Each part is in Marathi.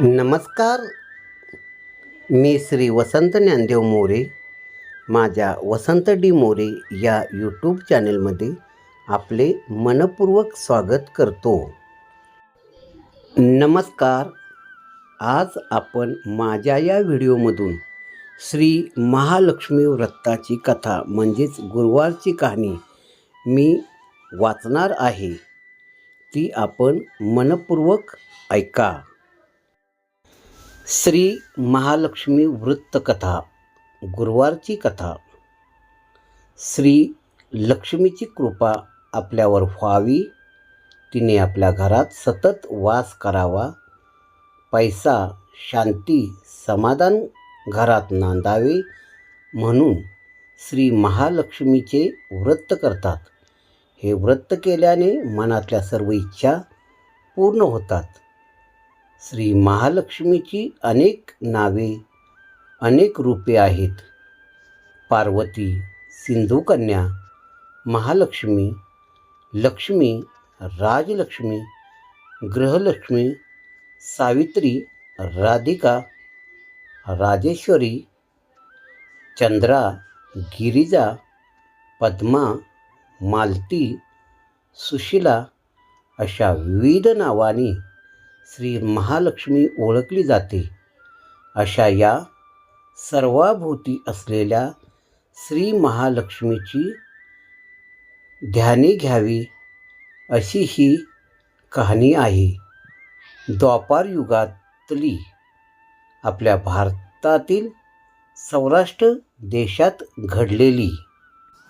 नमस्कार. मी श्री वसंत ज्ञानदेव मोरे. माझ्या वसंत डी मोरे या यूट्यूब चॅनलमध्ये आपले मनपूर्वक स्वागत करतो. नमस्कार. आज आपण माझ्या या व्हिडिओमधून श्री महालक्ष्मी व्रताची कथा म्हणजेच गुरुवारची कहाणी मी वाचणार आहे. ती आपण मनपूर्वक ऐका. श्री महालक्ष्मी वृत्तकथा गुरुवारची कथा. श्री लक्ष्मीची कृपा आपल्यावर व्हावी. तिने आपल्या घरात सतत वास करावा. पैसा शांती समाधान घरात नांदावे म्हणून श्री महालक्ष्मीचे व्रत करतात. हे व्रत केल्याने मनातल्या सर्व इच्छा पूर्ण होतात. श्री महालक्ष्मीची अनेक नावे अनेक रूपे आहेत. पार्वती सिंधुकन्या महालक्ष्मी लक्ष्मी राजलक्ष्मी गृहलक्ष्मी सावित्री राधिका राजेश्वरी चंद्रा गिरिजा पद्मा मालती सुशिला अशा विविध नावांनी श्री महालक्ष्मी ओळखली जाते. अशा या सर्वाभोवती असलेल्या श्री महालक्ष्मीची ध्याने घ्यावी अशी ही कहाणी आहे. द्वापार युगातली आपल्या भारतातील सौराष्ट्र देशात घडलेली.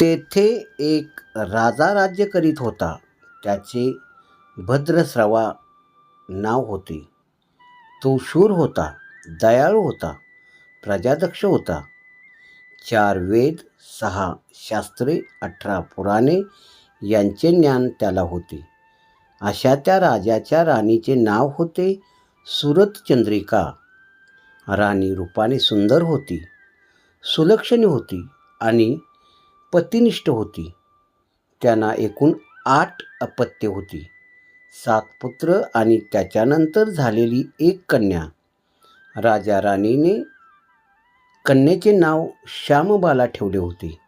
तेथे एक राजा राज्य करीत होता. त्याचे भद्रस्रवा नाव होते. तो शूर होता दयाळू होता प्रजादक्ष होता. चार वेद सहा शास्त्रे अठरा पुराणे यांचे ज्ञान त्याला होते. अशा त्या राजाच्या राणीचे नाव होते सुरतचंद्रिका. राणी रूपाने सुंदर होती सुलक्षणी होती आणि पतिनिष्ठ होती. त्यांना एकूण आठ अपत्य होती. सात पुत्र आणि त्याच्यानंतर झालेली एक कन्या. राजा राणीने कन्येचे नाव श्यामबाला ठेवले होते.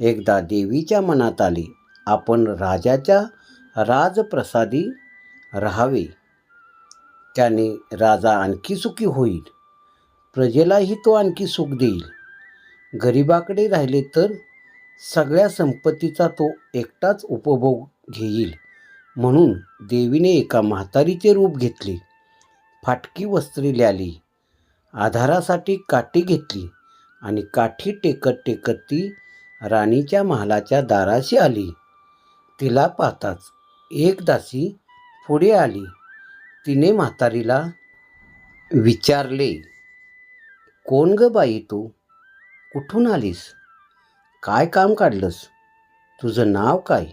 एकदा देवीच्या मनात आले आपण राजाच्या राजप्रसादी राहावे. त्याने राजा आणखी सुखी होईल. प्रजेलाही तो आणखी सुख देईल. गरिबाकडे राहिले तर सगळ्या संपत्तीचा तो एकटाच उपभोग घेईल. म्हणून देवीने एका म्हातारीचे रूप घेतले. फाटकी वस्त्रे ल्याली. आधारासाठी काठी घेतली आणि काठी टेकत टेकत ती राणीच्या महालाच्या दाराशी आली. तिला पाहताच एक दासी पुढे आली. तिने म्हातारीला विचारले कोण ग बाई तू? कुठून आलीस? काय काम काढलंस? तुझं नाव काय?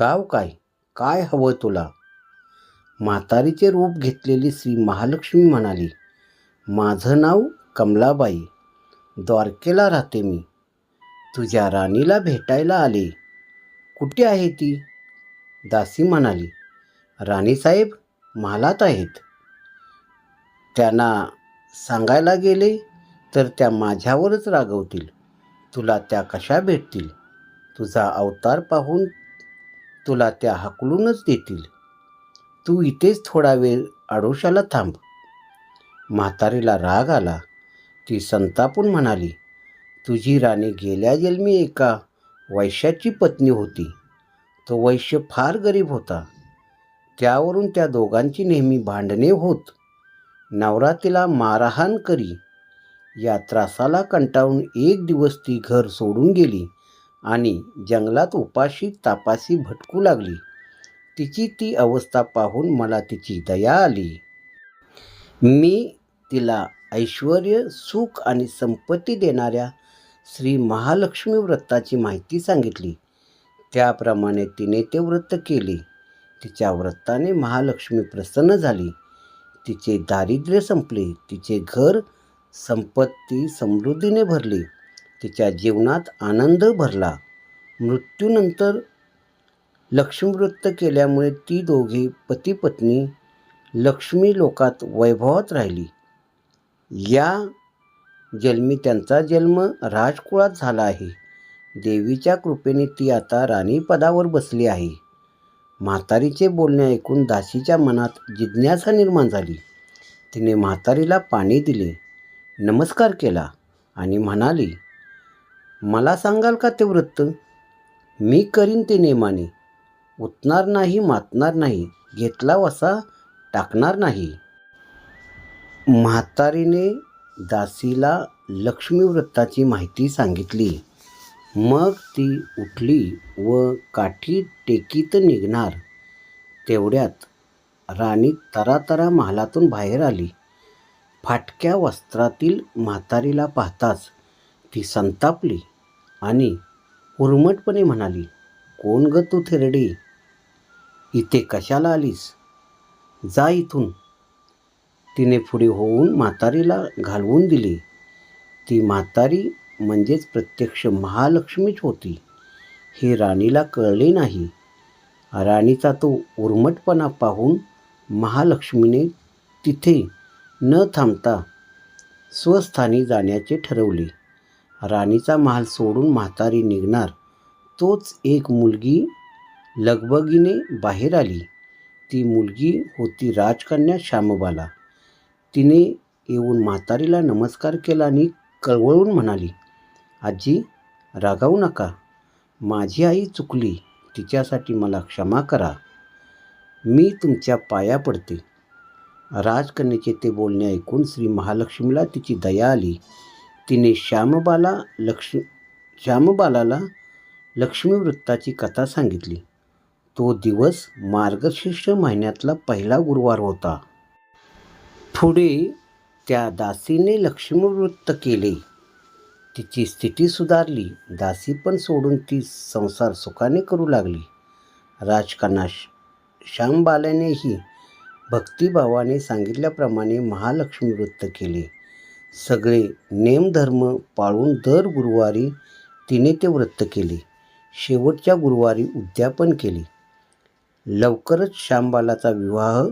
गाव काय? काय हवं तुला? म्हातारीचे रूप घेतलेली श्री महालक्ष्मी म्हणाली माझं नाव कमलाबाई द्वारकेला राहते मी. तुझ्या राणीला भेटायला आले. कुठे आहे ती? दासी म्हणाली राणीसाहेब महालात आहेत. त्यांना सांगायला गेले तर त्या माझ्यावरच रागवतील. तुला त्या कशा भेटतील? तुझा अवतार पाहून तुला त्या हकलूनच देतील. तू इथेच थोडा वेळ आडोशाला थांब. म्हातारीला राग आला. ती संतापून म्हणाली तुझी राणी गेल्या जन्मी एका वैश्याची पत्नी होती. तो वैश्य फार गरीब होता. त्यावरून त्या दोघांची नेहमी भांडणे होत. नवरा तिला मारहाण करी. या त्रासाला कंटाळून एक दिवस ती घर सोडून गेली. आणि जंगलात उपाशी तापासी भटकू लागली. तिची ती अवस्था पाहून मला तिची दया आली. मी तिला ऐश्वर सुख आणि संपत्ती देणाऱ्या श्री महालक्ष्मी व्रताची माहिती सांगितली. त्याप्रमाणे तिने ते व्रत केले. तिच्या व्रताने महालक्ष्मी प्रसन्न झाली. तिचे दारिद्र्य संपले. तिचे घर संपत्ती समृद्धीने भरले. तिच्या जीवनात आनंद भरला. मृत्यूनंतर लक्ष्मीवृत्त केल्यामुळे ती दोघे पतीपत्नी लक्ष्मी लोकात वैभवात राहिली. या जन्मी त्यांचा जन्म राजकुळात झाला आहे. देवीच्या कृपेने ती आता राणीपदावर बसली आहे. म्हातारीचे बोलणे ऐकून दासीच्या मनात जिज्ञासा निर्माण झाली. तिने म्हातारीला पाणी दिले नमस्कार केला आणि म्हणाली मला सांगाल का ते वृत्त? मी करीन ते नेमाने. उतणार नाही मातणार नाही घेतला वसा टाकणार नाही. म्हातारीने दासीला लक्ष्मी वृत्ताची माहिती सांगितली. मग ती उठली व काठी टेकीत निघणार. तेवढ्यात राणी तरातरा महालातून बाहेर आली. फाटक्या वस्त्रातील म्हातारीला पाहताच ती संतापली. आणि उर्मटपणे म्हणाली कोण ग तू थेरडी? इथे कशाला आलीस? जा इथून. तिने पुढे होऊन म्हातारीला घालवून दिली. ती म्हातारी म्हणजेच प्रत्यक्ष महालक्ष्मीच होती. हे राणीला कळले नाही. राणीचा तो उर्मटपणा पाहून महालक्ष्मीने तिथे न थांबता स्वस्थानी जाण्याचे ठरवले. राणीचा महाल सोडून म्हातारी निघणार. तोच एक मुलगी लगबगीने बाहेर आली. ती मुलगी होती राजकन्या श्यामबाला. तिने येऊन म्हातारीला नमस्कार केला आणि कळवळून म्हणाली आजी रागावू नका. माझी आई चुकली. तिच्यासाठी मला क्षमा करा. मी तुमच्या पाया पडते. राजकन्याचे ते बोलणे ऐकून श्री महालक्ष्मीला तिची दया आली. तिने श्यामबाला लक्ष्मी श्यामबालाला लक्ष्मीवृत्ताची कथा सांगितली. तो दिवस मार्गशीर्ष महिन्यातला पहिला गुरुवार होता. पुढे त्या दासीने लक्ष्मीवृत्त केले. तिची स्थिती सुधारली. दासी पण सोडून ती संसार सुखाने करू लागली. राजकारणा श्यामबाल्यानेही भक्तिभावाने सांगितल्याप्रमाणे महालक्ष्मी वृत्त केले. सगळे नेमधर्म पाळून दर गुरुवारी तिने ते व्रत केले. शेवटच्या गुरुवारी उद्यापन केले. लवकरच श्यामबालाचा विवाह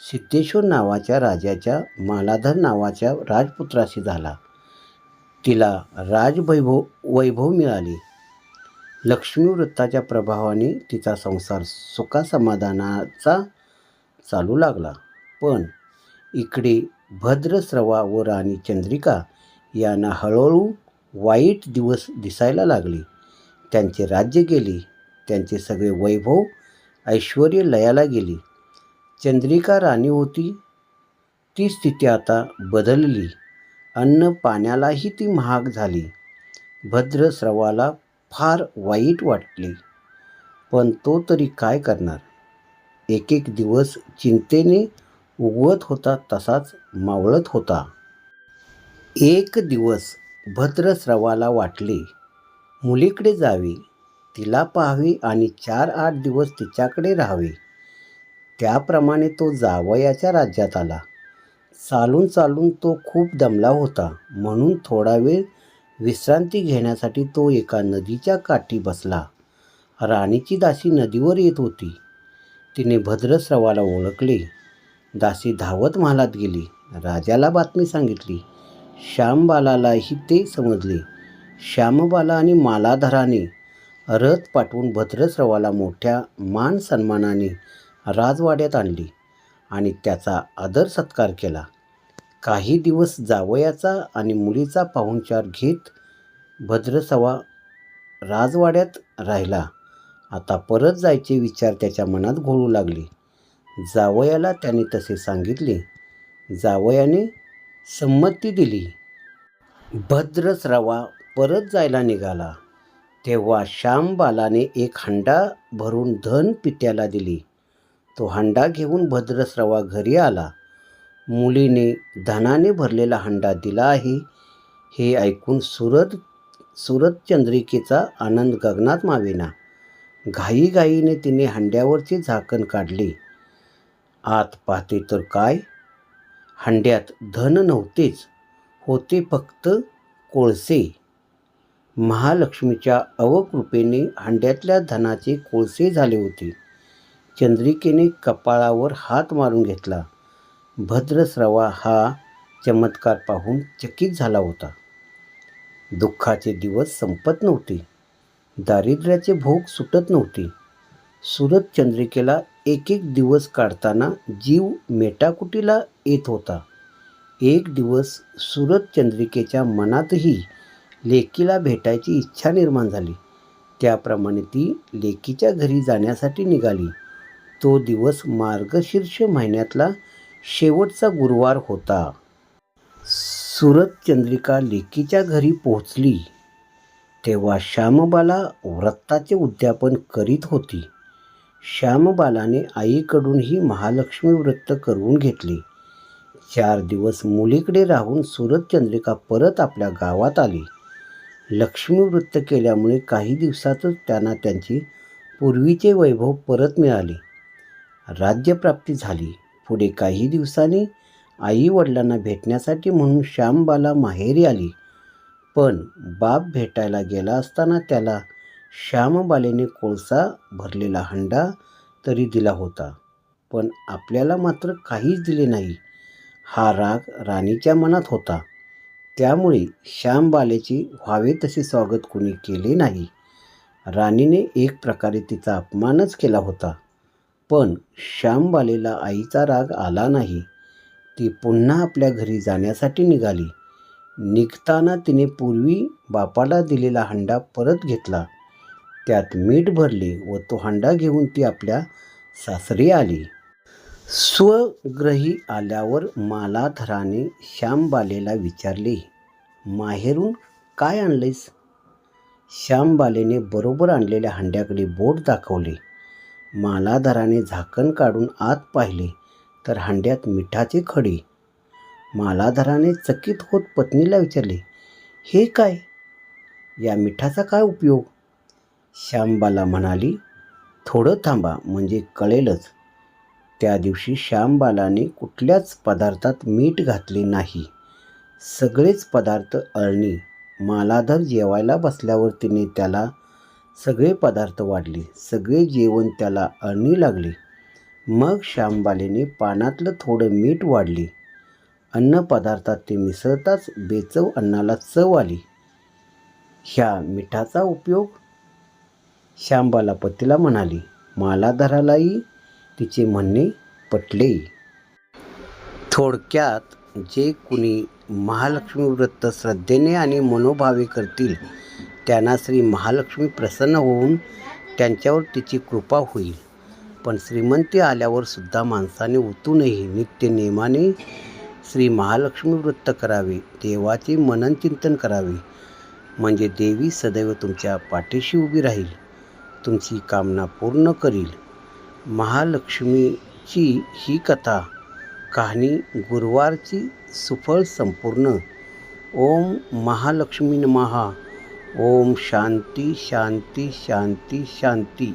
सिद्धेश्वर नावाच्या राजाच्या मालाधर नावाच्या राजपुत्राशी झाला. तिला राजवैभव वैभव मिळाले. लक्ष्मी वृत्ताच्या प्रभावाने तिचा संसार सुखासमाधानाचा चालू लागला. पण इकडे भद्रस्रवा व राणी चंद्रिका यांना हळूहळू वाईट दिवस दिसायला लागले. त्यांचे राज्य गेले. त्यांचे सगळे वैभव ऐश्वर लयाला गेले. चंद्रिका राणी होती. ती स्थिती आता बदलली. अन्न पाण्यालाही ती महाग झाली. भद्रस्रवाला फार वाईट वाटले. पण तो तरी काय करणार? एक एक दिवस चिंतेने उगवत होता तसाच मावळत होता. एक दिवस भद्रस्रवाला वाटले मुलीकडे जावे तिला पाहावी आणि चार आठ दिवस तिच्याकडे राहावे. त्याप्रमाणे तो जावयाच्या राज्यात आला. चालून चालून तो खूप दमला होता. म्हणून थोडा वेळ विश्रांती घेण्यासाठी तो एका नदीच्या काठी बसला. राणीची दासी नदीवर येत होती. तिने भद्रस्रवाला ओळखले. दासी धावत महालात गेली. राजाला बातमी सांगितली. श्यामबालालाही ते समजले. श्यामबाला आणि मालाधराने रथ पाठवून भद्रस्रवाला मोठ्या मान सन्मानाने राजवाड्यात आणली आणि त्याचा आदर सत्कार केला. काही दिवस जावयाचा आणि मुलीचा पाहुणचार घेत भद्रसवा राजवाड्यात राहिला. आता परत जायचे विचार त्याच्या मनात घोळू लागले. जावयाला त्याने तसे सांगितले. जावयाने संमती दिली. भद्रस्रवा परत जायला निघाला. तेव्हा श्यामबालाने एक हंडा भरून धन पित्याला दिली. तो हंडा घेऊन भद्रस्रवा घरी आला. मुलीने धनाने भरलेला हंडा दिला आहे. हे ऐकून सुरत सुरत चंद्रिकेचा आनंद गगनात मावेना. घाईघाईने तिने हंड्यावरचे झाकण काढली. आत पाहते तर काय? हंड्यात धन नव्हतेच होते फक्त कोळसे. महालक्ष्मीच्या अवकृपेने हंड्यातल्या धनाचे कोळसे झाले होते. चंद्रिकेने कपाळावर हात मारून घेतला. भद्रस्रवा हा चमत्कार पाहून चकित झाला होता. दुःखाचे दिवस संपत नव्हते. दारिद्र्याचे भोग सुटत नव्हते. सुरत चंद्रिकेला एक एक दिवस काढताना जीव मेटाकुटीला येत होता. एक दिवस सुरत चंद्रिकेच्या मनातही लेकीला भेटायची इच्छा निर्माण झाली. त्याप्रमाणे ती लेकीच्या घरी जाण्यासाठी निघाली. तो दिवस मार्गशीर्ष महिन्यातला शेवटचा गुरुवार होता. सुरत चंद्रिका लेकीच्या घरी पोहोचली. तेव्हा श्यामबाला व्रताचे उद्यापन करीत होती. श्यामबालाने आईकडून ही महालक्ष्मी व्रत करवून घेतले. चार दिवस मुलीकडे राहून सुरत चंद्रिका परत आपल्या गावात आली. लक्ष्मी व्रत केल्यामुळे काही दिवसातच त्यांना त्यांची पूर्वीचे वैभव परत मिळाले. राज्यप्राप्ती झाली. पुढे काही दिवसांनी आई वडिलांना भेटण्यासाठी म्हणून श्यामबाला माहेरी आली. पण बाप भेटायला गेला असताना त्याला श्यामबालेने कोळसा भरलेला हंडा तरी दिला होता पण आपल्याला मात्र काहीच दिले नाही. हा राग राणीच्या मनात होता. त्यामुळे श्यामबालेचे व्हावे तसे स्वागत कोणी केले नाही. राणीने एक प्रकारे तिचा अपमानच केला होता. पण श्यामबालेला आईचा राग आला नाही. ती पुन्हा आपल्या घरी जाण्यासाठी निघाली. निघताना तिने पूर्वी बापाला दिलेला हंडा परत घेतला. त्यात मीठ भरले व तो हंडा घेऊन ती आपल्या सासरी आली. स्वग्रही आल्यावर मालाधराने श्यामबालेला विचारले माहेरून काय आणलेस श्यामबालेने बरोबर आणलेल्या हंड्याकडे बोट दाखवले. मालाधराने झाकण काढून आत पाहिले तर हंड्यात मिठाचे खडे. मालाधराने चकित होत पत्नीला विचारले हे काय? या मिठाचा काय उपयोग? श्यामबाला म्हणाली थोडं थांबा म्हणजे कळेलच. त्या दिवशी श्यामबालाने कुठल्याच पदार्थात मीठ घातले नाही. सगळेच पदार्थ अळणी. मालाधर जेवायला बसल्यावर तिने त्याला सगळे पदार्थ वाढले. सगळे जेवण त्याला अळणी लागले. मग श्यामबालेने पानातलं थोडं मीठ वाढले. अन्न पदार्थात ते मिसळताच बेचव अन्नाला चव आली. ह्या मिठाचा उपयोग श्यामबाला पतीला म्हणाली मालाधरालाही तिचे म्हणणे पटले. थोडक्यात जे कुणी महालक्ष्मी व्रत श्रद्धेने आणि मनोभावे करतील त्यांना श्री महालक्ष्मी प्रसन्न होऊन त्यांच्यावर तिची कृपा होईल. पण श्रीमंती आल्यावर सुद्धा माणसाने उतूनही नित्य नेमाने श्री महालक्ष्मी व्रत करावे देवाचे मननचिंतन करावे. म्हणजे देवी सदैव तुमच्या पाठीशी उभी राहील. तुमची कामना पूर्ण करील. महालक्ष्मीची ही कथा कहाणी गुरुवारची सुफळ संपूर्ण. ओम महालक्ष्मी नमहा ओम शांती शांती शांती शांती.